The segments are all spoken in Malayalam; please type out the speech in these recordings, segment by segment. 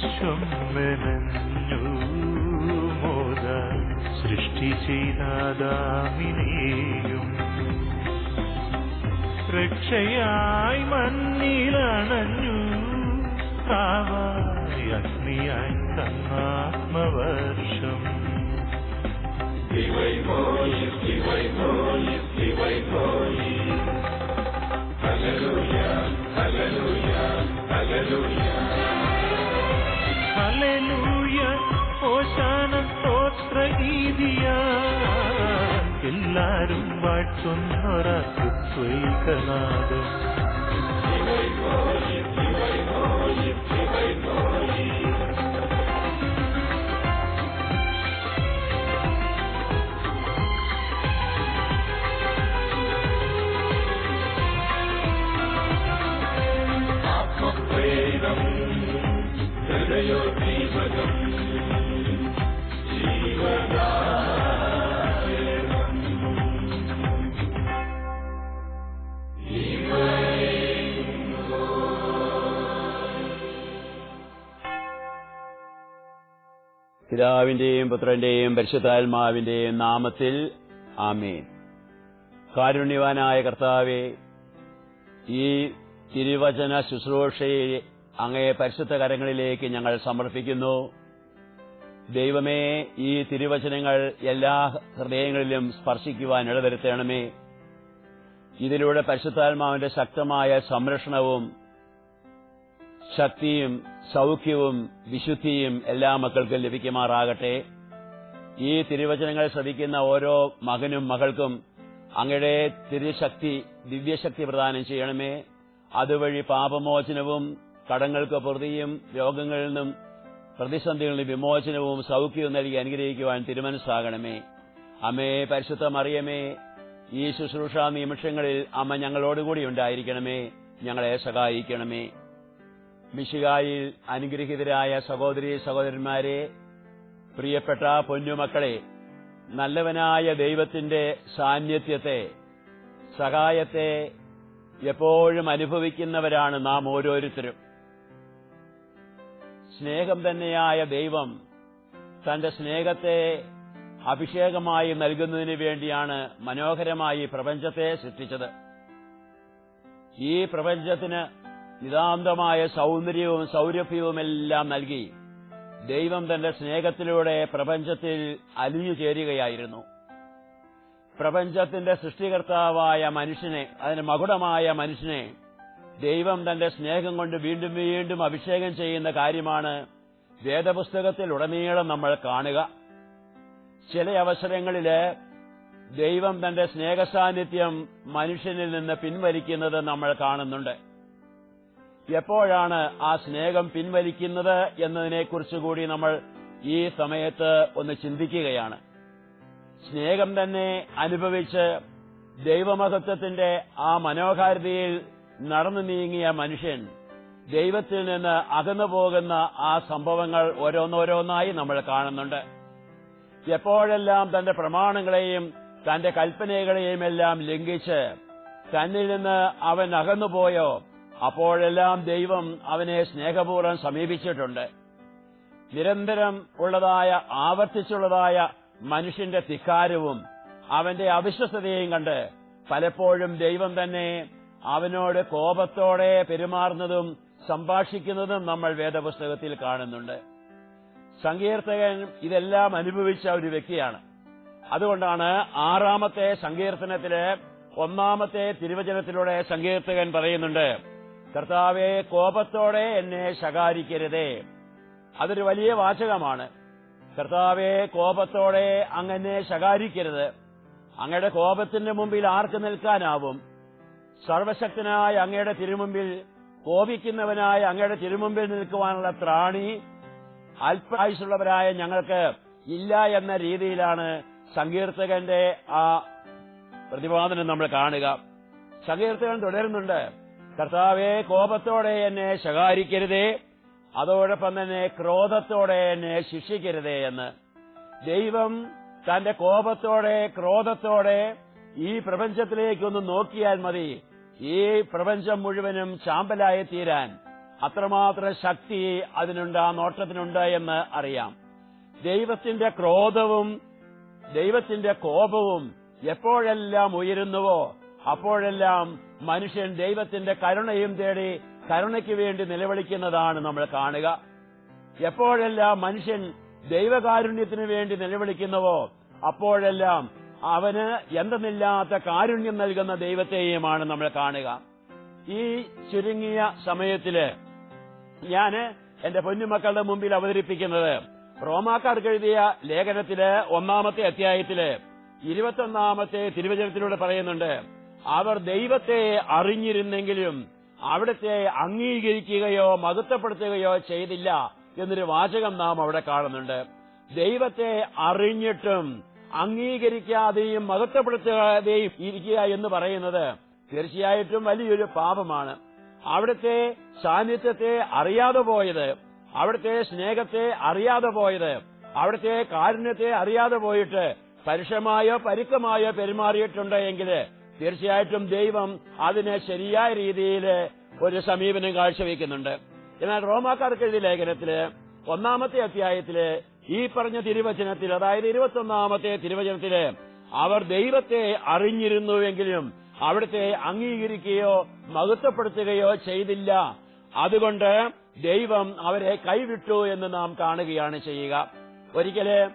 വിശ്വം മോദ സൃഷ്ടി ചെയ്താദാമിനെയും രക്ഷയായി മണ്ണിലണഞ്ഞു അഗ്നിയായി തന്നാത്മവർഷം. చున్నర సుత్వైకనాదం പിതാവിന്റെയും പുത്രന്റെയും പരിശുദ്ധാത്മാവിന്റെയും നാമത്തിൽ ആമേൻ. കാരുണ്യവാനായ കർത്താവെ ഈ തിരുവചന ശുശ്രൂഷയെ അങ്ങയെ പരിശുദ്ധ കരങ്ങളിലേക്ക് ഞങ്ങൾ സമർപ്പിക്കുന്നു. ദൈവമേ ഈ തിരുവചനങ്ങൾ എല്ലാ ഹൃദയങ്ങളിലും സ്പർശിക്കുവാൻ ഇടവരുത്തണമേ. ഇതിലൂടെ പരിശുദ്ധാത്മാവിന്റെ ശക്തമായ സംരക്ഷണവും ശക്തിയും സൗഖ്യവും വിശുദ്ധിയും എല്ലാ മക്കൾക്കും ലഭിക്കുമാറാകട്ടെ. ഈ തിരുവചനങ്ങൾ ശ്രവിക്കുന്ന ഓരോ മകനും മകൾക്കും അങ്ങയുടെ തിരുശക്തി ദിവ്യശക്തി പ്രദാനം ചെയ്യണമേ. അതുവഴി പാപമോചനവും കടങ്ങൾക്ക് പ്രതിയും രോഗങ്ങളിൽ നിന്നും പ്രതിസന്ധികളിൽ നിന്നും വിമോചനവും സൗഖ്യവും നൽകി അനുഗ്രഹിക്കുവാൻ തിരുമനസ്സാകണമേ. അമ്മേ പരിശുദ്ധ മറിയമേ ഈ ശുശ്രൂഷ നിമിഷങ്ങളിൽ അമ്മ ഞങ്ങളോടുകൂടി ഉണ്ടായിരിക്കണമേ. ഞങ്ങളെ സഹായിക്കണമേ. മിശികായിൽ അനുഗ്രഹീതരായ സഹോദരി സഹോദരന്മാരെ പ്രിയപ്പെട്ട പൊന്നുമക്കളെ നല്ലവനായ ദൈവത്തിന്റെ സാന്നിധ്യത്തെ സഹായത്തെ എപ്പോഴും അനുഭവിക്കുന്നവരാണ് നാം ഓരോരുത്തരും. സ്നേഹം തന്നെയായ ദൈവം തന്റെ സ്നേഹത്തെ അഭിഷേകമായി നൽകുന്നതിന് വേണ്ടിയാണ് മനോഹരമായി പ്രപഞ്ചത്തെ സൃഷ്ടിച്ചത്. ഈ പ്രപഞ്ചത്തിന് നിതാന്തമായ സൗന്ദര്യവും സൗരഭ്യവുമെല്ലാം നൽകി ദൈവം തന്റെ സ്നേഹത്തിലൂടെ പ്രപഞ്ചത്തിൽ അലിഞ്ഞു ചേരുകയായിരുന്നു. പ്രപഞ്ചത്തിന്റെ സൃഷ്ടികർത്താവായ മനുഷ്യനെ അതിന് മകുടമായ മനുഷ്യനെ ദൈവം തന്റെ സ്നേഹം കൊണ്ട് വീണ്ടും വീണ്ടും അഭിഷേകം ചെയ്യുന്ന കാര്യമാണ് വേദപുസ്തകത്തിൽ ഉടനീളം നമ്മൾ കാണുക. ചില അവസരങ്ങളിൽ ദൈവം തന്റെ സ്നേഹസാന്നിധ്യം മനുഷ്യനിൽ നിന്ന് പിൻവലിക്കുന്നത് നമ്മൾ കാണുന്നുണ്ട്. എപ്പോഴാണ് ആ സ്നേഹം പിൻവലിക്കുന്നത് എന്നതിനെക്കുറിച്ച് കൂടി നമ്മൾ ഈ സമയത്ത് ഒന്ന് ചിന്തിക്കുകയാണ്. സ്നേഹം തന്നെ അനുഭവിച്ച് ദൈവമഹത്വത്തിന്റെ ആ മനോഹാരിതയിൽ നടന്നു നീങ്ങിയ മനുഷ്യൻ ദൈവത്തിൽ നിന്ന് അകന്നു പോകുന്ന ആ സംഭവങ്ങൾ ഓരോന്നോരോന്നായി നമ്മൾ കാണുന്നുണ്ട്. എപ്പോഴെല്ലാം തന്റെ പ്രമാണങ്ങളെയും തന്റെ കൽപ്പനകളെയും എല്ലാം ലംഘിച്ച് തന്നിൽ നിന്ന് അവൻ അകന്നുപോയോ അപ്പോഴെല്ലാം ദൈവം അവനെ സ്നേഹപൂർവം സമീപിച്ചിട്ടുണ്ട്. നിരന്തരം ഉള്ളതായ ആവർത്തിച്ചുള്ളതായ മനുഷ്യന്റെ തിക്കാരവും അവന്റെ അവിശ്വസതയും കണ്ട് പലപ്പോഴും ദൈവം തന്നെ അവനോട് കോപത്തോടെ പെരുമാറുന്നതും സംഭാഷിക്കുന്നതും നമ്മൾ വേദപുസ്തകത്തിൽ കാണുന്നുണ്ട്. സങ്കീർത്തകൻ ഇതെല്ലാം അനുഭവിച്ച ഒരു വ്യക്തിയാണ്. അതുകൊണ്ടാണ് ആറാമത്തെ സങ്കീർത്തനത്തിലെ ഒന്നാമത്തെ തിരുവചനത്തിലൂടെ സങ്കീർത്തകൻ പറയുന്നുണ്ട് കർത്താവെ കോപത്തോടെ എന്നെ ശകാരിക്കരുതേ. അതൊരു വലിയ വാചകമാണ്. കർത്താവെ കോപത്തോടെ അങ്ങനെ ശകാരിക്കരുത്. അങ്ങയുടെ കോപത്തിന്റെ മുമ്പിൽ ആർക്ക് നിൽക്കാനാവും? സർവശക്തനായ അങ്ങയുടെ തിരുമുമ്പിൽ കോപിക്കുന്നവനായ അങ്ങയുടെ തിരുമുമ്പിൽ നിൽക്കുവാനുള്ള ത്രാണി അല്പായുസുള്ളവരായ ഞങ്ങൾക്ക് ഇല്ല എന്ന രീതിയിലാണ് സങ്കീർത്തകന്റെ ആ പ്രതിപാദനം നമ്മൾ കാണുക. സങ്കീർത്തകൻ തുടരുന്നുണ്ട്. കർത്താവെ കോപത്തോടെ എന്നെ ശകാരിക്കരുതേ. അതോടൊപ്പം തന്നെ ക്രോധത്തോടെ എന്നെ ശിക്ഷിക്കരുതേ എന്ന്. ദൈവം തന്റെ കോപത്തോടെ ക്രോധത്തോടെ ഈ പ്രപഞ്ചത്തിലേക്കൊന്ന് നോക്കിയാൽ മതി. ഈ പ്രപഞ്ചം മുഴുവനും ചാമ്പലായി തീരാൻ. അത്രമാത്രം ശക്തി അതിനുണ്ട് ആ നോട്ടത്തിനുണ്ട് എന്ന് അറിയാം. ദൈവത്തിന്റെ ക്രോധവും ദൈവത്തിന്റെ കോപവും എപ്പോഴെല്ലാം ഉയരുന്നുവോ അപ്പോഴെല്ലാം മനുഷ്യൻ ദൈവത്തിന്റെ കരുണയും തേടി കരുണയ്ക്ക് വേണ്ടി നിലവിളിക്കുന്നതാണ് നമ്മൾ കാണുക. എപ്പോഴെല്ലാം മനുഷ്യൻ ദൈവകാരുണ്യത്തിന് വേണ്ടി നിലവിളിക്കുന്നവോ അപ്പോഴെല്ലാം അവന് എന്തെന്നില്ലാത്ത കാരുണ്യം നൽകുന്ന ദൈവത്തെയുമാണ് നമ്മൾ കാണുക. ഈ ചുരുങ്ങിയ സമയത്തിൽ ഞാൻ എന്റെ പൊന്നുമക്കളുടെ മുമ്പിൽ അവതരിപ്പിക്കുന്നത് റോമാക്കാർക്ക് എഴുതിയ ലേഖനത്തിലെ ഒന്നാമത്തെ അധ്യായത്തിൽ ഇരുപത്തൊന്നാമത്തെ തിരുവചനത്തിലൂടെ പറയുന്നുണ്ട്. അവർ ദൈവത്തെ അറിഞ്ഞിരുന്നെങ്കിലും അവിടത്തെ അംഗീകരിക്കുകയോ മഹത്വപ്പെടുത്തുകയോ ചെയ്തില്ല എന്നൊരു വാചകം നാം അവിടെ കാണുന്നുണ്ട്. ദൈവത്തെ അറിഞ്ഞിട്ടും അംഗീകരിക്കാതെയും മഹത്വപ്പെടുത്താതെയും ഇരിക്കുക എന്ന് പറയുന്നത് തീർച്ചയായിട്ടും വലിയൊരു പാപമാണ്. അവിടുത്തെ സാന്നിധ്യത്തെ അറിയാതെ പോയത് അവിടുത്തെ സ്നേഹത്തെ അറിയാതെ പോയത് അവിടുത്തെ കാരുണ്യത്തെ അറിയാതെ പോയിട്ട് പരുഷമായോ പരുക്കമായോ പെരുമാറിയിട്ടുണ്ട് എങ്കിൽ തീർച്ചയായിട്ടും ദൈവം അതിന് ശരിയായ രീതിയിൽ ഒരു സമീപനം കാഴ്ചവെക്കുന്നുണ്ട്. എന്നാൽ റോമാക്കാർക്ക് എഴുതിയ ലേഖനത്തിൽ ഒന്നാമത്തെ അധ്യായത്തിൽ ഈ പറഞ്ഞ തിരുവചനത്തിൽ അതായത് ഇരുപത്തൊന്നാമത്തെ തിരുവചനത്തിൽ അവർ ദൈവത്തെ അറിഞ്ഞിരുന്നുവെങ്കിലും അവിടുത്തെ അംഗീകരിക്കുകയോ മഹത്വപ്പെടുത്തുകയോ ചെയ്തില്ല. അതുകൊണ്ട് ദൈവം അവരെ കൈവിട്ടു എന്ന് നാം കാണുകയാണ് ചെയ്യുക. ഒരിക്കൽ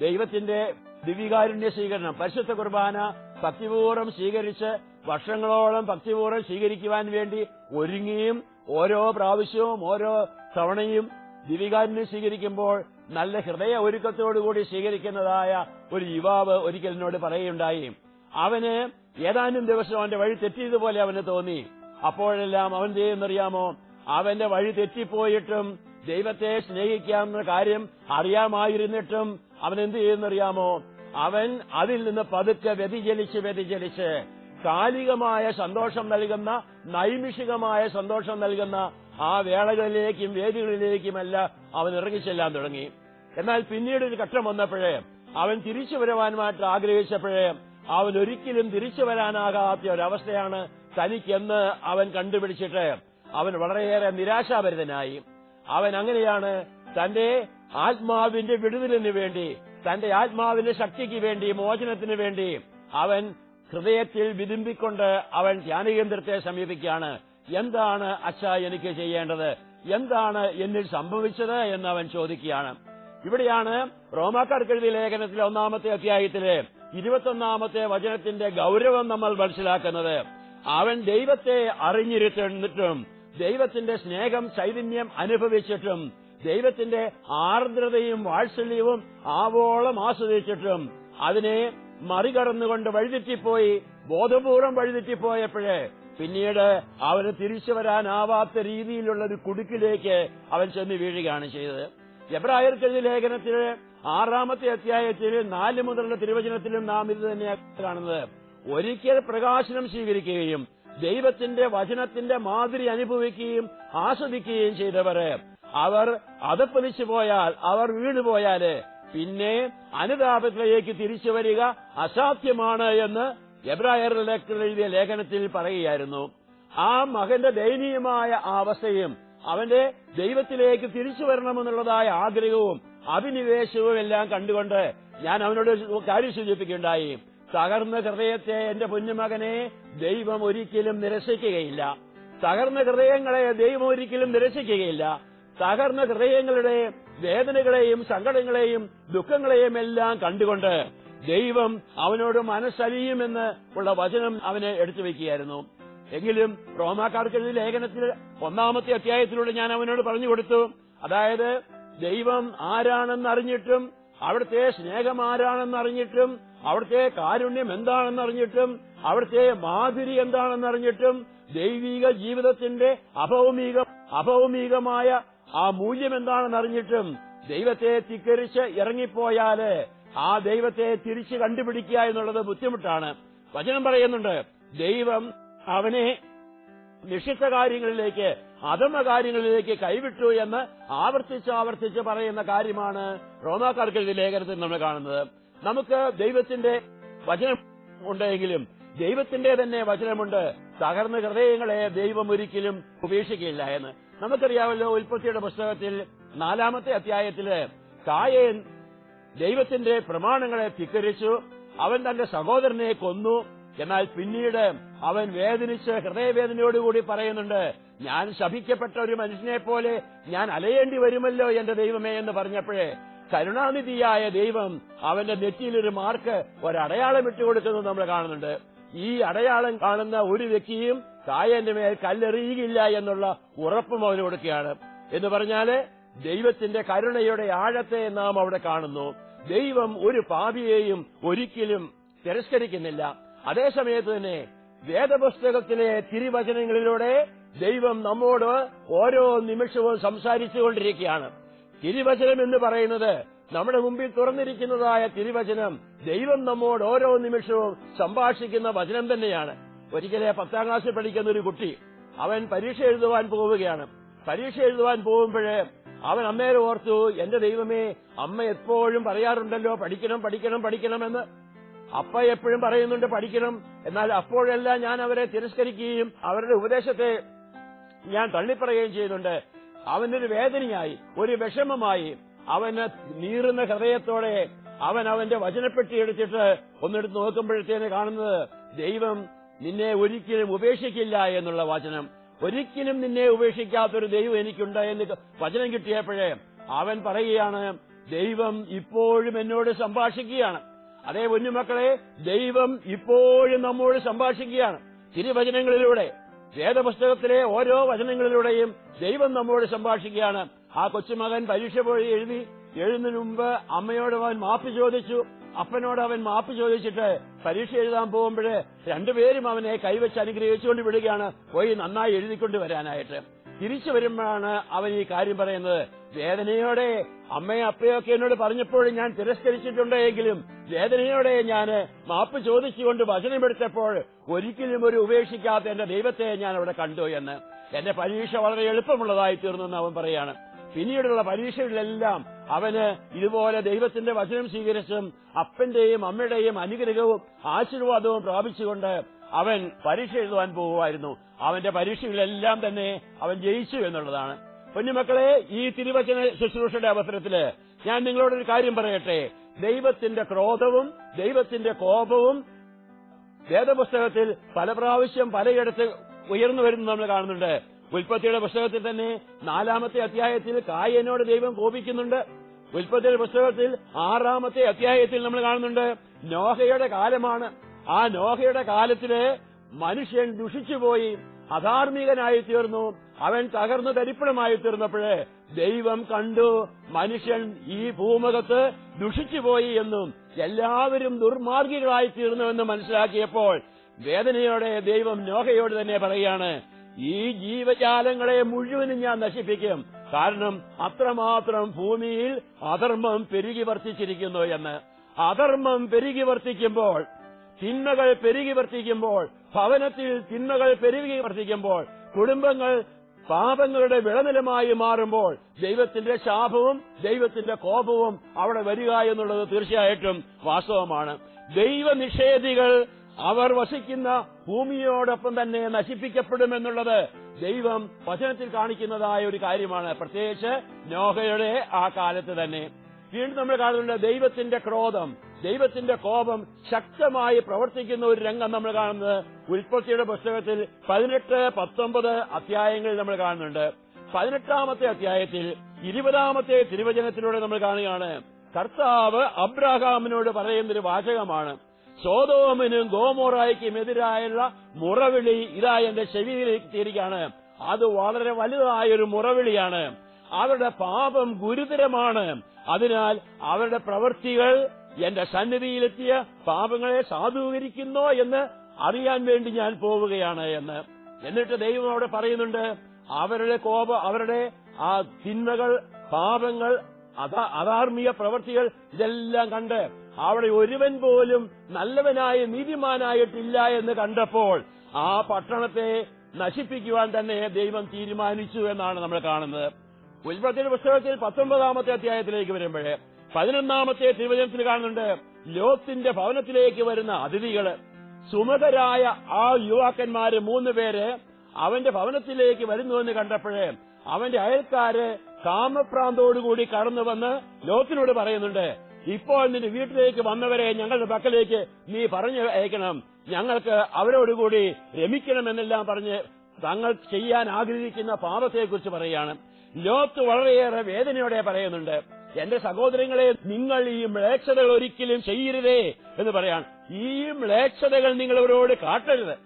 ദൈവത്തിന്റെ ദിവ്യകാരുണ്യ സ്വീകരണം പരിശുദ്ധ കുർബാന ഭക്തിപൂർവം സ്വീകരിച്ച് വർഷങ്ങളോളം ഭക്തിപൂർവം സ്വീകരിക്കുവാൻ വേണ്ടി ഒരുങ്ങിയും ഓരോ പ്രാവശ്യവും ഓരോ തവണയും ദിവികാരനെ സ്വീകരിക്കുമ്പോൾ നല്ല ഹൃദയ ഒരുക്കത്തോടുകൂടി സ്വീകരിക്കുന്നതായ ഒരു യുവാവ് ഒരിക്കൽ എന്നോട് പറയുകയുണ്ടായി. അവന് ഏതാനും ദിവസം അവന്റെ വഴി തെറ്റിയതുപോലെ അവന് തോന്നി. അപ്പോഴെല്ലാം അവൻ ചെയ്യുന്നറിയാമോ അവന്റെ വഴി തെറ്റിപ്പോയിട്ടും ദൈവത്തെ സ്നേഹിക്കാമെന്ന കാര്യം അറിയാമായിരുന്നിട്ടും അവൻ എന്ത് ചെയ്യുന്നറിയാമോ അവൻ അതിൽ നിന്ന് പതുക്കെ വ്യതിചലിച്ച് വ്യതിചലിച്ച് കാലികമായ സന്തോഷം നൽകുന്ന നൈമിഷികമായ സന്തോഷം നൽകുന്ന ആ വേളകളിലേക്കും വേദികളിലേക്കുമല്ല അവൻ ഇറങ്ങിച്ചെല്ലാൻ തുടങ്ങി. എന്നാൽ പിന്നീട് ഒരു ഘട്ടം വന്നപ്പോഴേ അവൻ തിരിച്ചു വരുവാനുമായിട്ട് ആഗ്രഹിച്ചപ്പോഴേ അവൻ ഒരിക്കലും തിരിച്ചു വരാനാകാത്ത ഒരവസ്ഥയാണ് തനിക്കെന്ന് അവൻ കണ്ടുപിടിച്ചിട്ട് അവൻ വളരെയേറെ നിരാശാഭരിതനായി. അവൻ അങ്ങനെയാണ് തന്റെ ആത്മാവിന്റെ വിടുതലിന് വേണ്ടി തന്റെ ആത്മാവിന്റെ ശക്തിക്ക് വേണ്ടി മോചനത്തിന് വേണ്ടി അവൻ ഹൃദയത്തിൽ വിതുമ്പിക്കൊണ്ട് അവൻ ധ്യാനകേന്ദ്രത്തെ സമീപിക്കുകയാണ്. എന്താണ് അച്ഛ എനിക്ക് ചെയ്യേണ്ടത്? എന്താണ് എന്നിൽ സംഭവിച്ചത് എന്ന് അവൻ ചോദിക്കുകയാണ്. ഇവിടെയാണ് റോമാക്കാർക്ക് എഴുതിയ ലേഖനത്തിലെ ഒന്നാമത്തെ അധ്യായത്തിലെ ഇരുപത്തൊന്നാമത്തെ വചനത്തിന്റെ ഗൗരവം നമ്മൾ മനസ്സിലാക്കുന്നത്. അവൻ ദൈവത്തെ അറിഞ്ഞിരുന്നിട്ടും ദൈവത്തിന്റെ സ്നേഹം ചൈതന്യം അനുഭവിച്ചിട്ടും ദൈവത്തിന്റെ ആർദ്രതയും വാത്സല്യവും ആവോളം ആസ്വദിച്ചിട്ടും അതിനെ മറികടന്നുകൊണ്ട് വഴിതെറ്റിപ്പോയി ബോധപൂർവം വഴിതെറ്റിപ്പോയപ്പോഴേ പിന്നീട് അവന് തിരിച്ചു വരാനാവാത്ത രീതിയിലുള്ള ഒരു കുടുക്കിലേക്ക് അവൻ ചെന്ന് വീഴുകയാണ് ചെയ്തത്. എബ്രായർക്കെഴുതിയ ലേഖനത്തിൽ ആറാമത്തെ അധ്യായത്തിൽ നാല് മുതലുള്ള തിരുവചനത്തിലും നാം ഇത് തന്നെയാണ് കാണുന്നത്. ഒരിക്കൽ പ്രകാശനം സ്വീകരിക്കുകയും ദൈവത്തിന്റെ വചനത്തിന്റെ മാതിരി അനുഭവിക്കുകയും ആസ്വദിക്കുകയും ചെയ്തവര് അവർ അതപ്പലിച്ചു പോയാൽ അവർ വീണുപോയാൽ പിന്നെ അനുതാപത്തിലേക്ക് തിരിച്ചു വരിക അസാധ്യമാണ് എന്ന് എബ്രായർ എഴുതിയ ലേഖനത്തിൽ പറയുകയായിരുന്നു. ആ മകന്റെ ദയനീയമായ അവസ്ഥയും അവന്റെ ദൈവത്തിലേക്ക് തിരിച്ചു വരണമെന്നുള്ളതായ ആഗ്രഹവും അഭിനിവേശവും എല്ലാം കണ്ടുകൊണ്ട് ഞാൻ അവനോട് കാര്യം സൂചിപ്പിക്കുകയുണ്ടായി. തകർന്ന ഹൃദയത്തെ എന്റെ പൊന്നുമകനെ ദൈവം ഒരിക്കലും നിരസിക്കുകയില്ല. തകർന്ന ഹൃദയങ്ങളെ ദൈവം ഒരിക്കലും നിരസിക്കുകയില്ല. തകർന്ന ഹൃദയങ്ങളുടെ വേദനകളെയും സങ്കടങ്ങളെയും ദുഃഖങ്ങളെയും എല്ലാം കണ്ടുകൊണ്ട് ദൈവം അവനോട് മനസ്സലിയുമെന്ന് ഉള്ള വചനം അവനെ എടുത്തു വെക്കുകയായിരുന്നു എങ്കിലും റോമാക്കാർക്ക് എഴുതിയ ലേഖനത്തിൽ ഒന്നാമത്തെ അധ്യായത്തിലൂടെ ഞാൻ അവനോട് പറഞ്ഞു കൊടുത്തു. അതായത് ദൈവം ആരാണെന്ന് അറിഞ്ഞിട്ടും അവിടുത്തെ സ്നേഹം ആരാണെന്ന് അറിഞ്ഞിട്ടും അവിടുത്തെ കാരുണ്യം എന്താണെന്ന് അറിഞ്ഞിട്ടും അവിടുത്തെ മാധുരി എന്താണെന്ന് അറിഞ്ഞിട്ടും ദൈവിക ജീവിതത്തിന്റെ അഭൗമിക അഭൗമികമായ ആ മൂല്യം എന്താണെന്ന് അറിഞ്ഞിട്ടും ദൈവത്തെ തിക്കരിച്ച് ഇറങ്ങിപ്പോയാൽ ആ ദൈവത്തെ തിരിച്ചു കണ്ടുപിടിക്കുക എന്നുള്ളത് ബുദ്ധിമുട്ടാണ്. വചനം പറയുന്നുണ്ട് ദൈവം അവനെ നിഷിദ്ധ കാര്യങ്ങളിലേക്ക് അധമ കാര്യങ്ങളിലേക്ക് കൈവിട്ടു എന്ന് ആവർത്തിച്ച് ആവർത്തിച്ച് പറയുന്ന കാര്യമാണ് റോമാക്കാർക്ക് ലേഖനത്തിൽ നമ്മൾ കാണുന്നത്. നമുക്ക് ദൈവത്തിന്റെ വചനം ഉണ്ടെങ്കിലും ദൈവത്തിന്റെ തന്നെ വചനമുണ്ട് തകർന്ന ഹൃദയങ്ങളെ ദൈവം ഒരിക്കലും ഉപേക്ഷിക്കില്ല എന്ന്. നമുക്കറിയാമല്ലോ ഉൽപ്പത്തിയുടെ പുസ്തകത്തിൽ നാലാമത്തെ അധ്യായത്തിൽ കായേൻ ദൈവത്തിന്റെ പ്രമാണങ്ങളെ ധിക്കരിച്ചു അവൻ തന്റെ സഹോദരനെ കൊന്നു. എന്നാൽ പിന്നീട് അവൻ വേദനിച്ച് ഹൃദയവേദനയോടുകൂടി പറയുന്നുണ്ട് ഞാൻ ശഭിക്കപ്പെട്ട ഒരു മനുഷ്യനെ പോലെ ഞാൻ അലയേണ്ടി വരുമല്ലോ എന്റെ ദൈവമേ എന്ന് പറഞ്ഞപ്പോഴേ കരുണാനിധിയായ ദൈവം അവന്റെ നെറ്റിയിലൊരു മാർക്ക് ഒരടയാളം ഇട്ടുകൊടുക്കുന്നത് നമ്മൾ കാണുന്നുണ്ട്. ഈ അടയാളം കാണുന്ന ഒരു വ്യക്തിയും കായന്റെ മേൽ കല്ലെറിയുകയില്ല എന്നുള്ള ഉറപ്പും അവന് കൊടുക്കുകയാണ്. എന്ന് പറഞ്ഞാൽ ദൈവത്തിന്റെ കരുണയുടെ ആഴത്തെ നാം അവിടെ കാണുന്നു. ദൈവം ഒരു പാപിയെയും ഒരിക്കലും തിരസ്കരിക്കുന്നില്ല. അതേസമയത്ത് തന്നെ വേദപുസ്തകത്തിലെ തിരുവചനങ്ങളിലൂടെ ദൈവം നമ്മോട് ഓരോ നിമിഷവും സംസാരിച്ചുകൊണ്ടിരിക്കുകയാണ് തിരുവചനം എന്ന് പറയുന്നത് നമ്മുടെ മുമ്പിൽ തുറന്നിരിക്കുന്നതായ തിരുവചനം ദൈവം നമ്മോട് ഓരോ നിമിഷവും സംഭാഷിക്കുന്ന വചനം തന്നെയാണ്. ഒരിക്കലെ പത്താം ക്ലാസ്സിൽ പഠിക്കുന്ന ഒരു കുട്ടി അവൻ പരീക്ഷ എഴുതുവാൻ പോവുകയാണ്. പരീക്ഷ എഴുതുവാൻ പോകുമ്പോഴേ അവൻ അമ്മയെ ഓർത്തു എന്റെ ദൈവമേ അമ്മ എപ്പോഴും പറയാറുണ്ടല്ലോ പഠിക്കണം പഠിക്കണം പഠിക്കണമെന്ന് അപ്പ എപ്പോഴും പറയുന്നുണ്ട് പഠിക്കണം. എന്നാൽ അപ്പോഴെല്ലാം ഞാൻ അവരെ തിരസ്കരിക്കുകയും അവരുടെ ഉപദേശത്തെ ഞാൻ തള്ളിപ്പറയുകയും ചെയ്യുന്നുണ്ട്. അവനൊരു വേദനയായി ഒരു വിഷമമായി. അവന് നീറുന്ന ഹൃദയത്തോടെ അവൻ അവന്റെ വചനപ്പെട്ടി എടുത്തിട്ട് ഒന്നെടുത്ത് നോക്കുമ്പോഴത്തേന് കാണുന്നത് ദൈവം നിന്നെ ഒരിക്കലും ഉപേക്ഷിക്കില്ല എന്നുള്ള വചനം. ഒരിക്കലും നിന്നെ ഉപേക്ഷിക്കാത്തൊരു ദൈവം എനിക്കുണ്ട് എന്ന് വചനം കിട്ടിയപ്പോഴേ അവൻ പറയുകയാണ് ദൈവം ഇപ്പോഴും എന്നോട് സംഭാഷിക്കുകയാണ്. അതേ കുഞ്ഞുമക്കളെ ദൈവം ഇപ്പോഴും നമ്മോട് സംഭാഷിക്കുകയാണ്. തിരുവചനങ്ങളിലൂടെ വേദപുസ്തകത്തിലെ ഓരോ വചനങ്ങളിലൂടെയും ദൈവം നമ്മോട് സംഭാഷിക്കുകയാണ്. ആ കൊച്ചുമകൻ പരീക്ഷ പോയി എഴുതി എഴുന്നതിന് മുമ്പ് അമ്മയോട് അവൻ മാപ്പ് ചോദിച്ചു. അപ്പനോട് അവൻ മാപ്പ് ചോദിച്ചിട്ട് പരീക്ഷ എഴുതാൻ പോകുമ്പോഴേ രണ്ടുപേരും അവനെ കൈവച്ച് അനുഗ്രഹിച്ചുകൊണ്ട് വിടുകയാണ്. പോയി നന്നായി എഴുതിക്കൊണ്ട് വരാനായിട്ട്. തിരിച്ചു വരുമ്പോഴാണ് അവൻ ഈ കാര്യം പറയുന്നത്. വേദനയോടെ അമ്മയും അപ്പയൊക്കെ എന്നോട് പറഞ്ഞപ്പോൾ ഞാൻ തിരസ്കരിച്ചിട്ടുണ്ടെങ്കിലും വേദനയോടെ ഞാൻ മാപ്പ് ചോദിച്ചുകൊണ്ട് വചനമെടുത്തപ്പോൾ ഒരിക്കലും ഒരു ഉപേക്ഷിക്കാത്ത എന്റെ ദൈവത്തെ ഞാൻ അവിടെ കണ്ടു എന്ന്. എന്റെ പരീക്ഷ വളരെ എളുപ്പമുള്ളതായി തീർന്നെന്ന് അവൻ പറയാണ്. പിന്നീടുള്ള പരീക്ഷകളിലെല്ലാം അവന് ഇതുപോലെ ദൈവത്തിന്റെ വചനം സ്വീകരിച്ചും അപ്പന്റെയും അമ്മയുടെയും അനുഗ്രഹവും ആശീർവാദവും പ്രാപിച്ചുകൊണ്ട് അവൻ പരീക്ഷ എഴുതുവാൻ പോകുമായിരുന്നു. അവന്റെ പരീക്ഷകളെല്ലാം തന്നെ അവൻ ജയിച്ചു എന്നുള്ളതാണ്. കുഞ്ഞുമക്കളെ ഈ തിരുവചന ശുശ്രൂഷയുടെ അവസരത്തിൽ ഞാൻ നിങ്ങളോടൊരു കാര്യം പറയട്ടെ. ദൈവത്തിന്റെ ക്രോധവും ദൈവത്തിന്റെ കോപവും വേദപുസ്തകത്തിൽ പല പ്രാവശ്യം പലയിടത്ത് ഉയർന്നു വരുന്നത് നമ്മൾ കാണുന്നുണ്ട്. ഉൽപ്പത്തിയുടെ പുസ്തകത്തിൽ തന്നെ നാലാമത്തെ അധ്യായത്തിൽ കായനോട് ദൈവം കോപിക്കുന്നുണ്ട്. ഉൽപ്പത്തിയുടെ പുസ്തകത്തിൽ ആറാമത്തെ അധ്യായത്തിൽ നമ്മൾ കാണുന്നുണ്ട് നോഹയുടെ കാലമാണ്. ആ നോഹയുടെ കാലത്തിൽ മനുഷ്യൻ ദുഷിച്ചുപോയി അധാർമികനായി തീർന്നു അവൻ തകർന്നു തരിപ്പണമായി തീർന്നപ്പോഴേ ദൈവം കണ്ടു മനുഷ്യൻ ഈ ഭൂമുഖത്ത് ദുഷിച്ചുപോയി എന്നും എല്ലാവരും ദുർമാർഗികളായി തീർന്നുവെന്ന് മനസ്സിലാക്കിയപ്പോൾ വേദനയോടെ ദൈവം നോഹയോട് തന്നെ പറയുകയാണ് ഈ ജീവജാലങ്ങളെ മുഴുവനും ഞാൻ നശിപ്പിക്കും. കാരണം അത്രമാത്രം ഭൂമിയിൽ അധർമ്മം പെരുകി വർത്തിച്ചിരിക്കുന്നു എന്ന്. അധർമ്മം പെരുകി വർത്തിക്കുമ്പോൾ തിന്മകൾ പെരുകി വർത്തിക്കുമ്പോൾ ഭവനത്തിൽ തിന്മകൾ പെരുകി വർത്തിക്കുമ്പോൾ കുടുംബങ്ങൾ പാപങ്ങളുടെ വിളനിലമായി മാറുമ്പോൾ ദൈവത്തിന്റെ ശാപവും ദൈവത്തിന്റെ കോപവും അവിടെ വരിക എന്നുള്ളത് തീർച്ചയായിട്ടും വാസ്തവമാണ്. ദൈവനിഷേധികൾ അവർ വസിക്കുന്ന ഭൂമിയോടൊപ്പം തന്നെ നശിപ്പിക്കപ്പെടുമെന്നുള്ളത് ദൈവം വചനത്തിൽ കാണിക്കുന്നതായ ഒരു കാര്യമാണ്. പ്രത്യേകിച്ച് നോഹയുടെ ആ കാലത്ത് തന്നെ. വീണ്ടും നമ്മൾ കാണുന്നുണ്ട് ദൈവത്തിന്റെ ക്രോധം ദൈവത്തിന്റെ കോപം ശക്തമായി പ്രവർത്തിക്കുന്ന ഒരു രംഗം നമ്മൾ കാണുന്നത്. ഉൽപ്പത്തിയുടെ പുസ്തകത്തിൽ പതിനെട്ട് പത്തൊമ്പത് അധ്യായങ്ങൾ നമ്മൾ കാണുന്നുണ്ട്. പതിനെട്ടാമത്തെ അധ്യായത്തിൽ ഇരുപതാമത്തെ തിരുവചനത്തിലൂടെ നമ്മൾ കാണുകയാണ്. കർത്താവ് അബ്രാഹാമിനോട് പറയുന്നൊരു വാചകമാണ്. സോതോമിനും ഗോമോറായിക്കും എതിരായുള്ള മുറവിളി ഇതാ എന്റെ തീരുകയാണ് അത് വളരെ വലുതായൊരു മുറവിളിയാണ്. അവരുടെ പാപം ഗുരുതരമാണ്. അതിനാൽ അവരുടെ പ്രവൃത്തികൾ എന്റെ സന്നിധിയിലെത്തിയ പാപങ്ങളെ സാധൂകരിക്കുന്നോ എന്ന് അറിയാൻ വേണ്ടി ഞാൻ പോവുകയാണ് എന്ന്. എന്നിട്ട് ദൈവം അവിടെ പറയുന്നുണ്ട് അവരുടെ കോപ അവരുടെ ആ തിന്മകൾ പാപങ്ങൾ അധാ- അധാർമിക പ്രവൃത്തികൾ ഇതെല്ലാം കണ്ട് അവിടെ ഒരുവൻ പോലും നല്ലവനായ നീതിമാനായിട്ടില്ല എന്ന് കണ്ടപ്പോൾ ആ പട്ടണത്തെ നശിപ്പിക്കുവാൻ തന്നെ ദൈവം തീരുമാനിച്ചു എന്നാണ് നമ്മൾ കാണുന്നത്. ഉൽപ്പത്തിന്റെ പുസ്തകത്തിൽ പത്തൊമ്പതാമത്തെ അധ്യായത്തിലേക്ക് വരുമ്പോഴേ പതിനൊന്നാമത്തെ തിരുവചനത്തിൽ കാണുന്നുണ്ട് ലോത്തിന്റെ ഭവനത്തിലേക്ക് വരുന്ന അതിഥികൾ. സുമതരായ ആ യുവാക്കന്മാര് മൂന്ന് പേര് അവന്റെ ഭവനത്തിലേക്ക് വരുന്നുവെന്ന് കണ്ടപ്പോഴേ അവന്റെ അയൽക്കാര് കാമപ്രാന്തോടുകൂടി കടന്നു വന്ന് ലോത്തിനോട് പറയുന്നുണ്ട് ഇപ്പോൾ നിന്റെ വീട്ടിലേക്ക് വന്നവരെ ഞങ്ങളുടെ പക്കലേക്ക് നീ പറഞ്ഞു അയക്കണം. ഞങ്ങൾക്ക് അവരോടുകൂടി രമിക്കണമെന്നെല്ലാം പറഞ്ഞ് തങ്ങൾ ചെയ്യാൻ ആഗ്രഹിക്കുന്ന പാപത്തെക്കുറിച്ച് പറയുകയാണ്. ലോത്ത് വളരെയേറെ വേദനയോടെ പറയുന്നുണ്ട്. എന്റെ സഹോദരങ്ങളെ നിങ്ങൾ ഈ മ്ലേച്ഛതകൾ ഒരിക്കലും ചെയ്യരുതേ എന്ന് പറയാണ്. ഈ മ്ലേച്ഛതകൾ നിങ്ങൾ ഇവരോട് കാട്ടരുത്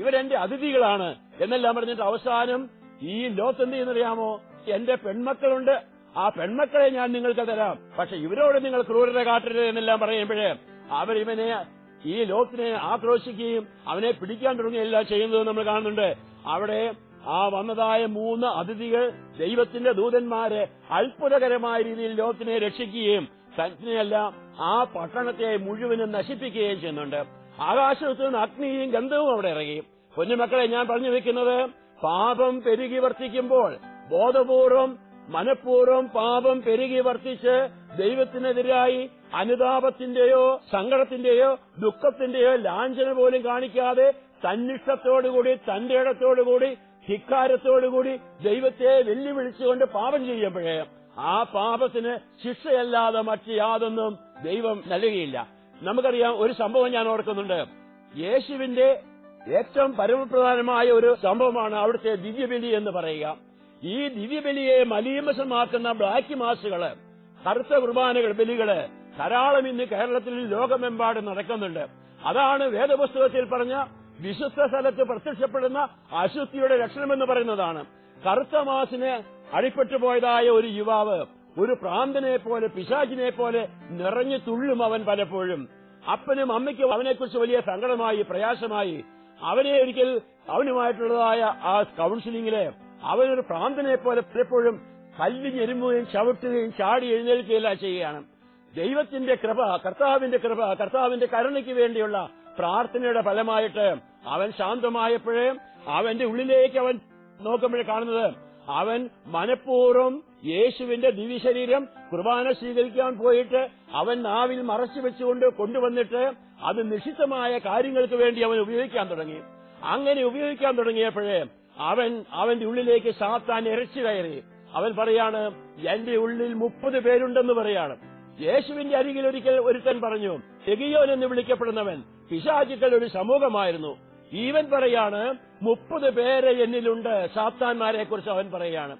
ഇവരെന്റെ അതിഥികളാണ് എന്നെല്ലാം പറഞ്ഞിട്ട് അവസാനം ഈ ലോത്ത് എന്ത് ചെയ്യുന്നറിയാമോ? എന്റെ പെൺമക്കളുണ്ട്. ആ പെൺമക്കളെ ഞാൻ നിങ്ങൾക്ക് തരാം. പക്ഷെ ഇവരോട് നിങ്ങൾ ക്രൂരത കാട്ടരുത് എന്നെല്ലാം പറയുമ്പോഴേ അവരിവനെ ഈ ലോത്തിനെ ആക്രോശിക്കുകയും അവനെ പിടിക്കാൻ തുടങ്ങുകയെല്ലാം ചെയ്യുന്നത് നമ്മൾ കാണുന്നുണ്ട്. അവിടെ ആ വന്നതായ മൂന്ന് അതിഥികൾ ദൈവത്തിന്റെ ദൂതന്മാരെ അത്ഭുതകരമായ രീതിയിൽ ലോകത്തിനെ രക്ഷിക്കുകയും തന്നെയല്ല ആ പട്ടണത്തെ മുഴുവനും നശിപ്പിക്കുകയും ചെയ്യുന്നുണ്ട്. ആകാശത്ത് നിന്ന് അഗ്നിയും ഗന്ധവും അവിടെ ഇറങ്ങി. കുഞ്ഞുമക്കളെ ഞാൻ പറഞ്ഞു വെക്കുന്നത് പാപം പെരുകി വർത്തിക്കുമ്പോൾ ബോധപൂർവം മനഃപൂർവം പാപം പെരുകി വർത്തിച്ച് ദൈവത്തിനെതിരായി അനുതാപത്തിന്റെയോ സങ്കടത്തിന്റെയോ ദുഃഖത്തിന്റെയോ ലാഞ്ചന പോലും കാണിക്കാതെ തന്നിഷ്ടത്തോടുകൂടി തന്റെ ഇടത്തോടുകൂടി ധിക്കാരത്തോടുകൂടി ദൈവത്തെ വെല്ലുവിളിച്ചുകൊണ്ട് പാപം ചെയ്യുമ്പോഴേ ആ പാപത്തിന് ശിക്ഷയല്ലാതെ മറ്റ് യാതൊന്നും ദൈവം നൽകുകയില്ല. നമുക്കറിയാം ഒരു സംഭവം ഞാൻ ഓർക്കുന്നുണ്ട്. യേശുവിന്റെ ഏറ്റവും പരമപ്രധാനമായ ഒരു സംഭവമാണ് അവിടുത്തെ ദിവ്യബലി എന്ന് പറയുക. ഈ ദിവ്യബലിയെ മലീമസമാക്കുന്ന ബ്ലാക്ക് മാസുകൾ കറുത്ത കുർബാനകൾ ബലികൾ ധാരാളം ഇന്ന് കേരളത്തിൽ ലോകമെമ്പാടും നടക്കുന്നുണ്ട്. അതാണ് വേദപുസ്തകത്തിൽ പറഞ്ഞ വിശുദ്ധ സ്ഥലത്ത് പ്രത്യക്ഷപ്പെടുന്ന അശുദ്ധിയുടെ ലക്ഷണമെന്ന് പറയുന്നതാണ്. കറുത്ത മാസിന് അടിപ്പെട്ടു പോയതായ ഒരു യുവാവ് ഒരു പ്രാന്തനെ പോലെ പിശാചിനെ പോലെ നിറഞ്ഞു തുള്ളും അവൻ പലപ്പോഴും. അപ്പനും അമ്മയ്ക്കും അവനെക്കുറിച്ച് വലിയ സങ്കടമായി പ്രയാസമായി. അവനെ ഒരിക്കൽ അവനുമായിട്ടുള്ളതായ ആ കൗൺസിലിംഗിൽ അവനൊരു പ്രാന്തനെ പോലെ പലപ്പോഴും കല്ല് ഞെരുമ്പുകയും ചവിട്ടുകയും ചാടി എഴുന്നേൽക്കുകയല്ല ചെയ്യുകയാണ്. ദൈവത്തിന്റെ കൃപ കർത്താവിന്റെ കൃപ കർത്താവിന്റെ കരുണയ്ക്ക് വേണ്ടിയുള്ള പ്രാർത്ഥനയുടെ ഫലമായിട്ട് അവൻ ശാന്തമായപ്പോഴേ അവന്റെ ഉള്ളിലേക്ക് അവൻ നോക്കുമ്പോഴേ കാണുന്നത് അവൻ മനഃപൂർവം യേശുവിന്റെ ദിവ്യശരീരം കുർബാന സ്വീകരിക്കാൻ പോയിട്ട് അവൻ നാവിൽ മറച്ചു വെച്ചുകൊണ്ട് കൊണ്ടുവന്നിട്ട് അത് നിഷിദ്ധമായ കാര്യങ്ങൾക്ക് വേണ്ടി അവൻ ഉപയോഗിക്കാൻ തുടങ്ങി. അങ്ങനെ ഉപയോഗിക്കാൻ തുടങ്ങിയപ്പോഴേ അവൻ അവന്റെ ഉള്ളിലേക്ക് സാത്താൻ ഇരച്ചു കയറി. അവൻ പറയാണ് എന്റെ ഉള്ളിൽ മുപ്പത് പേരുണ്ടെന്ന് പറയാണ്. യേശുവിന്റെ അരികിൽ ഒരിക്കൽ ഒരുത്തൻ പറഞ്ഞു എഗിയോൻ എന്ന് വിളിക്കപ്പെടുന്നവൻ പിശാചുക്കൾ ഒരു സമൂഹമായിരുന്നു. ഈവൻ പറയാണ് മുപ്പത് പേരെ എന്നിലുണ്ട് സാത്താന്മാരെ കുറിച്ച് അവൻ പറയാണ്.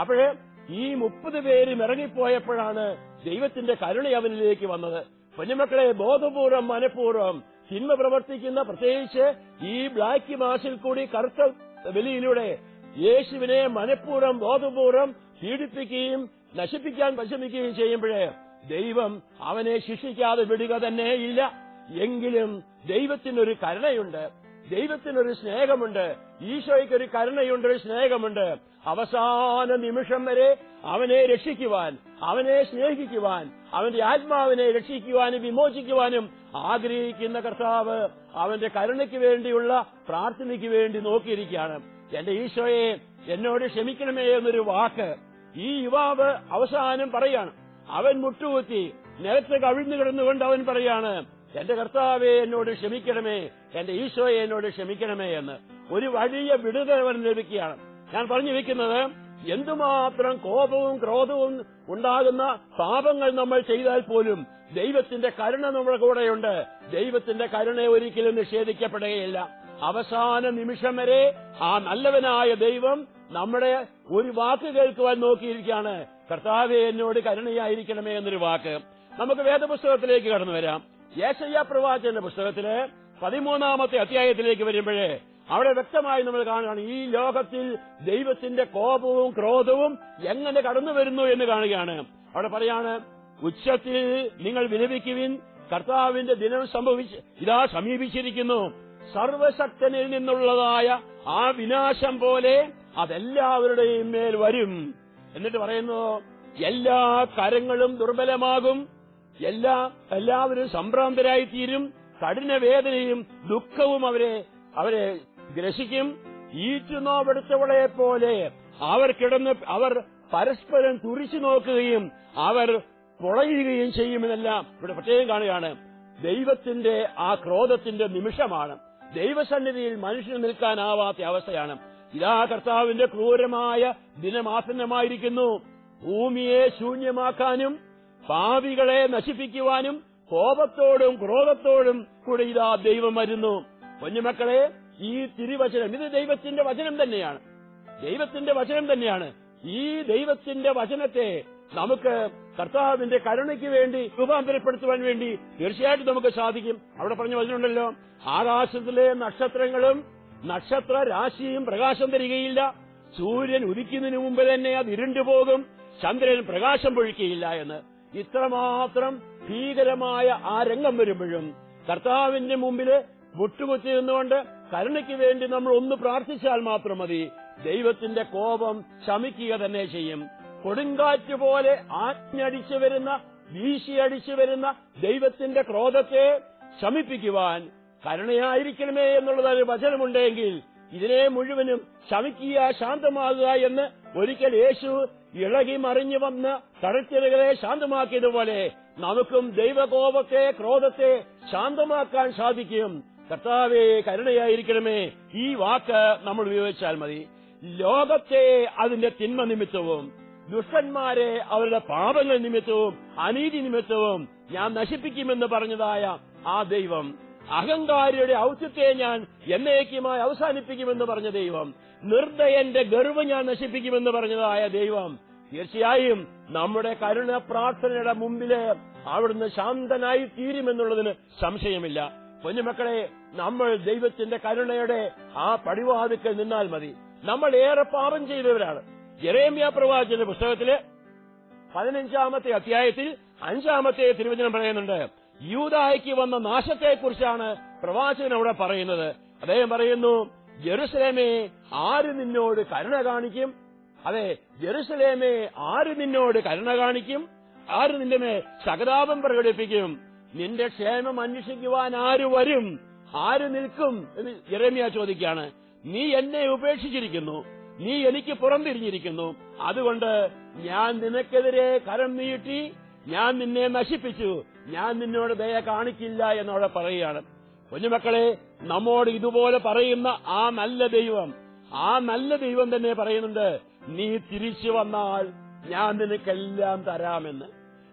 അപ്പോഴേ ഈ മുപ്പത് പേരും ഇറങ്ങിപ്പോയപ്പോഴാണ് ദൈവത്തിന്റെ കരുണ അവനിലേക്ക് വന്നത്. കുഞ്ഞുമക്കളെ ബോധപൂർവം മനഃപൂർവം തിന്മ പ്രവർത്തിക്കുന്ന പ്രത്യേകിച്ച് ഈ ബ്ലാക്ക് മാസിൽ കൂടി കറുത്ത ബലിയിലൂടെ യേശുവിനെ മനഃപൂർവം ബോധപൂർവം പീഡിപ്പിക്കുകയും നശിപ്പിക്കാൻ പരിശ്രമിക്കുകയും ചെയ്യുമ്പോഴേ ദൈവം അവനെ ശിക്ഷിക്കാതെ വിടുക തന്നെ ഇല്ല. എങ്കിലും ദൈവത്തിനൊരു കരുണയുണ്ട് ദൈവത്തിനൊരു സ്നേഹമുണ്ട്. ഈശോയ്ക്ക് ഒരു കരുണയുണ്ട് ഒരു സ്നേഹമുണ്ട്. അവസാന നിമിഷം വരെ അവനെ രക്ഷിക്കുവാൻ അവനെ സ്നേഹിക്കുവാൻ അവന്റെ ആത്മാവിനെ രക്ഷിക്കുവാനും വിമോചിക്കുവാനും ആഗ്രഹിക്കുന്ന കർത്താവ് അവന്റെ കരുണയ്ക്ക് വേണ്ടിയുള്ള പ്രാർത്ഥനയ്ക്ക് വേണ്ടി നോക്കിയിരിക്കുകയാണ്. എന്റെ ഈശോയെ എന്നോട് ക്ഷമിക്കണമേ എന്നൊരു വാക്ക് ഈ യുവാവ് അവസാനം പറയാണ്. അവൻ മുട്ടുകുത്തി നിലത്ത് കവിഴ്ന്നു കിടന്നുകൊണ്ട് അവൻ പറയാണ് എന്റെ കർത്താവെ എന്നോട് ക്ഷമിക്കണമേ എന്റെ ഈശോയെ എന്നോട് ക്ഷമിക്കണമേ എന്ന്. ഒരു വലിയ വിടുതൽ അവൻ ലഭിക്കുകയാണ്. ഞാൻ പറഞ്ഞു വെക്കുന്നത് എന്തുമാത്രം കോപവും ക്രോധവും ഉണ്ടാകുന്ന പാപങ്ങൾ നമ്മൾ ചെയ്താൽ പോലും ദൈവത്തിന്റെ കരുണ നമ്മുടെ കൂടെയുണ്ട്. ദൈവത്തിന്റെ കരുണയെ ഒരിക്കലും നിഷേധിക്കപ്പെടുകയില്ല. അവസാന നിമിഷം വരെ ആ നല്ലവനായ ദൈവം നമ്മുടെ ഒരു വാക്ക് കേൾക്കുവാൻ നോക്കിയിരിക്കുകയാണ്. കർത്താവെ എന്നോട് കരുണയായിരിക്കണമേ എന്നൊരു വാക്ക്. നമുക്ക് വേദപുസ്തകത്തിലേക്ക് കടന്നു വരാം. യേശയ്യ പ്രവാചന്റെ പുസ്തകത്തിൽ പതിമൂന്നാമത്തെ അധ്യായത്തിലേക്ക് വരുമ്പോഴേ അവിടെ വ്യക്തമായി നമ്മൾ കാണുകയാണ് ഈ ലോകത്തിൽ ദൈവത്തിന്റെ കോപവും ക്രോധവും എങ്ങനെ കടന്നു വരുന്നു എന്ന് കാണുകയാണ്. അവിടെ പറയാണ് ഉച്ചത്തിൽ നിങ്ങൾ വിലപിക്കുവിൻ കർത്താവിന്റെ ദിനം സംഭവിച്ച് ഇതാ സമീപിച്ചിരിക്കുന്നു. സർവശക്തനിൽ നിന്നുള്ളതായ ആ വിനാശം പോലെ അതെല്ലാവരുടെയും മേൽ വരും. എന്നിട്ട് പറയുന്നു എല്ലാ കരങ്ങളും ദുർബലമാകും എല്ലാ എല്ലാവരും സംഭ്രാന്തരായി തീരും കഠിന വേദനയും ദുഃഖവും അവരെ അവരെ ഗ്രസിക്കും ഈറ്റുനോവെടുത്തവളെ പോലെ അവർ കിടന്ന് അവർ പരസ്പരം തുറിച്ചു നോക്കുകയും അവർ പൊളയുകയും ചെയ്യുമെന്നെല്ലാം ഇവിടെ പ്രത്യേകം കാണുകയാണ്. ദൈവത്തിന്റെ ആ ക്രോധത്തിന്റെ നിമിഷമാണ്. ദൈവസന്നിധിയിൽ മനുഷ്യന് നിൽക്കാനാവാത്ത അവസ്ഥയാണ്. ഇതാ കർത്താവിന്റെ ക്രൂരമായ ദിനമാസന്നമായിരിക്കുന്നു ഭൂമിയെ ശൂന്യമാക്കാനും പാവികളെ നശിപ്പിക്കുവാനും കോപത്തോടും ക്രോധത്തോടും കൂടെ ഇതാ ദൈവം വരുന്നു. കുഞ്ഞുമക്കളെ ഈ തിരുവചനം ഇത് ദൈവത്തിന്റെ വചനം തന്നെയാണ്. ദൈവത്തിന്റെ വചനം തന്നെയാണ്. ഈ ദൈവത്തിന്റെ വചനത്തെ നമുക്ക് കർത്താവിന്റെ കരുണയ്ക്ക് വേണ്ടി രൂപാന്തരപ്പെടുത്തുവാൻ വേണ്ടി തീർച്ചയായിട്ടും നമുക്ക് സാധിക്കും. അവിടെ പറഞ്ഞ വചനമുണ്ടല്ലോ ആകാശത്തിലെ നക്ഷത്രങ്ങളും നക്ഷത്ര രാശിയും പ്രകാശം തരികയില്ല. സൂര്യൻ ഉദിക്കുന്നതിന് മുമ്പ് തന്നെ അത് ഇരുണ്ടുപോകും ചന്ദ്രൻ പ്രകാശം പൊഴിക്കുകയില്ല എന്ന്. ഇത്രമാത്രം ഭീകരമായ ആ രംഗം വരുമ്പോഴും കർത്താവിന്റെ മുമ്പിൽ മുട്ടുകുത്തി നിന്നുകൊണ്ട് കരുണയ്ക്ക് വേണ്ടി നമ്മൾ ഒന്ന് പ്രാർത്ഥിച്ചാൽ മാത്രം മതി. ദൈവത്തിന്റെ കോപം ശമിക്കുക തന്നെ ചെയ്യും. കൊടുങ്കാറ്റ് പോലെ ആജ്ഞടിച്ചു വരുന്ന വീശിയടിച്ചു വരുന്ന ദൈവത്തിന്റെ ക്രോധത്തെ ശമിപ്പിക്കുവാൻ കരുണയായിരിക്കണമേ എന്നുള്ളത് വചനമുണ്ടെങ്കിൽ ഇതിനെ മുഴുവനും ശമിക്കുക ശാന്തമാകുക എന്ന് ഒരിക്കൽ യേശു ഇളകി മറിഞ്ഞു വന്ന് തടച്ചിലുകളെ ശാന്തമാക്കിയതുപോലെ നമുക്കും ദൈവകോപത്തെ ക്രോധത്തെ ശാന്തമാക്കാൻ സാധിക്കും. കർത്താവെ കരുണയായിരിക്കണമേ. ഈ വാക്ക് നമ്മൾ ഉപയോഗിച്ചാൽ മതി. ലോകത്തെ അതിന്റെ തിന്മ നിമിത്തവും ദുഷ്ടന്മാരെ അവരുടെ പാപങ്ങൾ നിമിത്തവും അനീതി നിമിത്തവും ഞാൻ നശിപ്പിക്കുമെന്ന് പറഞ്ഞതായ ആ ദൈവം അഹങ്കാരിയുടെ ഔചിത്യത്തെ ഞാൻ എന്നേക്കുമായി അവസാനിപ്പിക്കുമെന്ന് പറഞ്ഞ ദൈവം നിർദ്ദയന്റെ ഗർവ് ഞാൻ നശിപ്പിക്കുമെന്ന് പറഞ്ഞതായ ദൈവം തീർച്ചയായും നമ്മുടെ കരുണ പ്രാർത്ഥനയുടെ മുമ്പിൽ അവിടുന്ന് ശാന്തനായി തീരുമെന്നുള്ളതിന് സംശയമില്ല. കുഞ്ഞുമക്കളെ നമ്മൾ ദൈവത്തിന്റെ കരുണയുടെ ആ പടിവാതിക്കൽ നിന്നാൽ മതി. നമ്മൾ ഏറെ പാപം ചെയ്തവരാണ്. ജെറേമ്യ പ്രവാചന്റെ പുസ്തകത്തിൽ പതിനഞ്ചാമത്തെ അധ്യായത്തിൽ അഞ്ചാമത്തെ തിരുവചനം പറയുന്നുണ്ട് യൂതായ്ക്ക് വന്ന നാശത്തെക്കുറിച്ചാണ് പ്രവാചകൻ അവിടെ പറയുന്നത്. അദ്ദേഹം പറയുന്നു ജെറുസലേമേ ആര് നിന്നോട് കരുണ കാണിക്കും? അതെ ജെറുസലേമേ ആര് നിന്നോട് കരുണ കാണിക്കും? ആര് നിന്റെ മേ സഹതാപം പ്രകടിപ്പിക്കും? നിന്റെ ക്ഷേമം അന്വേഷിക്കുവാൻ ആര് വരും? ആര് നിൽക്കും? എന്ന് ജെറേമിയ ചോദിക്കുകയാണ്. നീ എന്നെ ഉപേക്ഷിച്ചിരിക്കുന്നു. നീ എനിക്ക് പുറംതിരിഞ്ഞിരിക്കുന്നു അതുകൊണ്ട് ഞാൻ നിനക്കെതിരെ കരം നീട്ടി ഞാൻ നിന്നെ നശിപ്പിച്ചു. ഞാൻ നിന്നോട് ദയ കാണിക്കില്ല എന്നോടെ പറയുകയാണ്. കുഞ്ഞുമക്കളെ നമ്മോട് ഇതുപോലെ പറയുന്ന ആ നല്ല ദൈവം ആ നല്ല ദൈവം തന്നെ പറയുന്നുണ്ട് നീ തിരിച്ചു വന്നാൽ ഞാൻ നിനക്കെല്ലാം തരാമെന്ന്.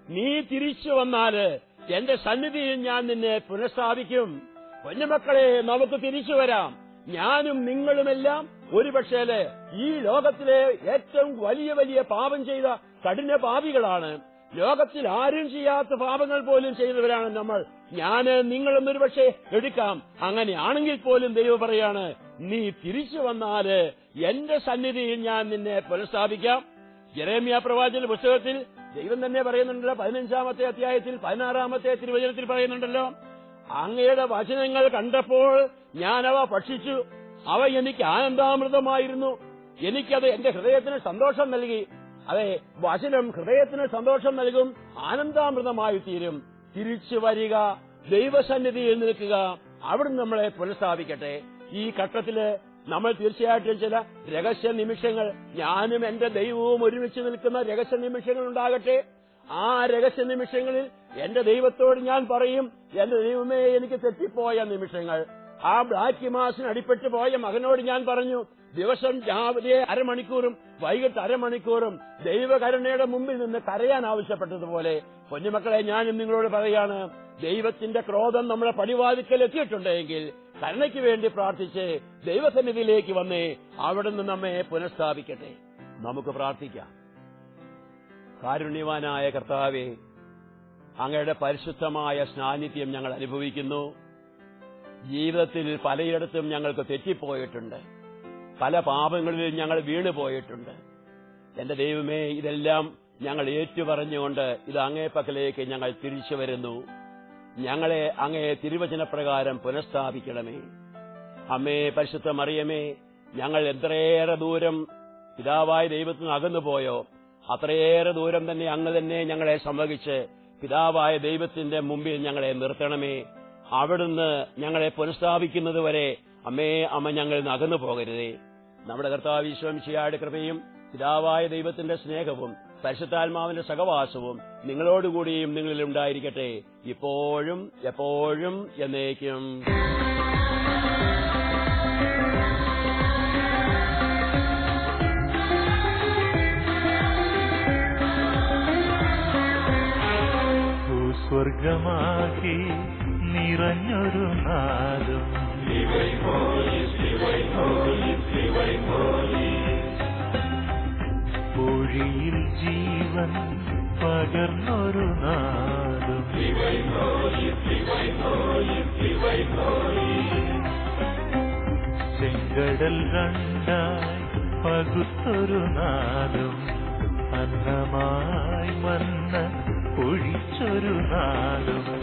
നീ തിരിച്ചു വന്നാൽ എന്റെ സന്നിധിയിൽ ഞാൻ നിന്നെ പുനഃസ്ഥാപിക്കും. കൊഞ്ഞുമക്കളെ നമുക്ക് തിരിച്ചു വരാം. ഞാനും നിങ്ങളുമെല്ലാം ഒരുപക്ഷേൽ ഈ ലോകത്തിലെ ഏറ്റവും വലിയ വലിയ പാപം ചെയ്ത കഠിന പാപികളാണ്. ലോകത്തിൽ ആരും ചെയ്യാത്ത പാപങ്ങൾ പോലും ചെയ്തവരാണ് നമ്മൾ. ഞാൻ നിങ്ങളും ഒരുപക്ഷെ എടുക്കാം. അങ്ങനെയാണെങ്കിൽ പോലും ദൈവം പറയാണ് നീ തിരിച്ചു വന്നാൽ എന്റെ സന്നിധിയിൽ ഞാൻ നിന്നെ പുനഃസ്ഥാപിക്കാം. ജെറേമിയ പ്രവാചന പുസ്തകത്തിൽ ദൈവം തന്നെ പറയുന്നുണ്ടല്ലോ പതിനഞ്ചാമത്തെ അധ്യായത്തിൽ പതിനാറാമത്തെ തിരുവചനത്തിൽ പറയുന്നുണ്ടല്ലോ അങ്ങയുടെ വചനങ്ങൾ കണ്ടപ്പോൾ ഞാനവ ഭക്ഷിച്ചു അവ എനിക്ക് ആനന്ദാമൃതമായിരുന്നു എനിക്കത് എന്റെ ഹൃദയത്തിന് സന്തോഷം നൽകി. അതെ വചനം ഹൃദയത്തിന് സന്തോഷം നൽകും ആനന്ദാമൃതമായി തീരും തിരിച്ചു വരിക ദൈവസന്നിധിയിൽ നിൽക്കുക അവിടുന്ന് നമ്മളെ പുനഃസ്ഥാപിക്കട്ടെ. ഈ ഘട്ടത്തിൽ നമ്മൾ തീർച്ചയായിട്ടും ചില രഹസ്യ നിമിഷങ്ങൾ ഞാനും എന്റെ ദൈവവും ഒരുമിച്ച് നിൽക്കുന്ന രഹസ്യ നിമിഷങ്ങൾ ഉണ്ടാകട്ടെ. ആ രഹസ്യ നിമിഷങ്ങളിൽ എന്റെ ദൈവത്തോട് ഞാൻ പറയും എന്റെ ദൈവമേ എനിക്ക് തെറ്റിപ്പോയ നിമിഷങ്ങൾ. ആ ബ്ലാക്ക് മാസിന് അടിപ്പെട്ടു പോയ മകനോട് ഞാൻ പറഞ്ഞു ദിവസം രാവിലെ അരമണിക്കൂറും വൈകിട്ട് അരമണിക്കൂറും ദൈവകരുണയുടെ മുമ്പിൽ നിന്ന് കരയാൻ ആവശ്യപ്പെട്ടതുപോലെ. കുഞ്ഞുമക്കളെ ഞാനും നിങ്ങളോട് പറയാണ് ദൈവത്തിന്റെ ക്രോധം നമ്മുടെ പടിവാതിക്കൽ എത്തിയിട്ടുണ്ടെങ്കിൽ കരുണയ്ക്ക് വേണ്ടി പ്രാർത്ഥിച്ച് ദൈവസന്നിധിയിലേക്ക് വന്നേ അവിടുന്ന് നമ്മെ പുനഃസ്ഥാപിക്കട്ടെ. നമുക്ക് പ്രാർത്ഥിക്കാം. കാരുണ്യവാനായ കർത്താവെ അങ്ങയുടെ പരിശുദ്ധമായ സ്നാന്നിധ്യം ഞങ്ങൾ അനുഭവിക്കുന്നു. ജീവിതത്തിൽ പലയിടത്തും ഞങ്ങൾക്ക് തെറ്റിപ്പോയിട്ടുണ്ട്. പല പാപങ്ങളിലും ഞങ്ങൾ വീണുപോയിട്ടുണ്ട്. എന്റെ ദൈവമേ ഇതെല്ലാം ഞങ്ങൾ ഏറ്റുപറഞ്ഞുകൊണ്ട് ഇത് അങ്ങേ പക്കലേക്ക് ഞങ്ങൾ തിരിച്ചു വരുന്നു. ഞങ്ങളെ അങ്ങേ തിരുവചനപ്രകാരം പുനഃസ്ഥാപിക്കണമേ. അമ്മേ പരിശുദ്ധ മറിയമേ ഞങ്ങൾ എത്രയേറെ ദൂരം പിതാവായ ദൈവത്തിന് അകന്നുപോയോ അകന്നു പോയോ അത്രയേറെ ദൂരം തന്നെ അങ്ങ് തന്നെ ഞങ്ങളെ സംവഹിച്ച് പിതാവായ ദൈവത്തിന്റെ മുമ്പിൽ ഞങ്ങളെ നിർത്തണമേ. അവിടുന്ന് ഞങ്ങളെ പുനഃസ്ഥാപിക്കുന്നത് വരെ അമ്മേ അമ്മ നിന്ന് അകന്നു പോകരുതേ നമ്മുടെ കർത്താവ് ഈശ്വംശിയായുടെ കൃപയും പിതാവായ ദൈവത്തിന്റെ സ്നേഹവും പരിശുദ്ധാത്മാവിന്റെ സഹവാസവും നിങ്ങളോടുകൂടിയും നിങ്ങളിൽ ഉണ്ടായിരിക്കട്ടെ. ഇപ്പോഴും എപ്പോഴും എന്നേക്കും. സ്വർഗമാക്കി നിറഞ്ഞൊരു നാട് പൊഴിയിൽ ജീവൻ പകർന്നൊരു നാദം ചെങ്കടൽ രണ്ടായി പകുത്തൊരു നാടും അന്നമായി മന്ന ഒഴിച്ചൊരു നാദം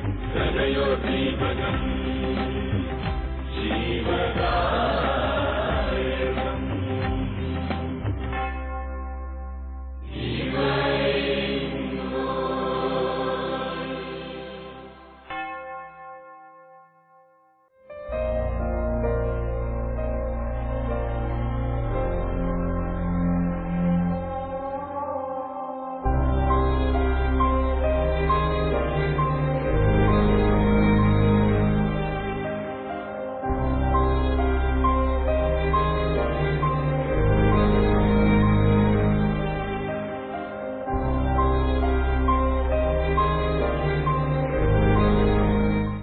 तनयोऽपि जीवदा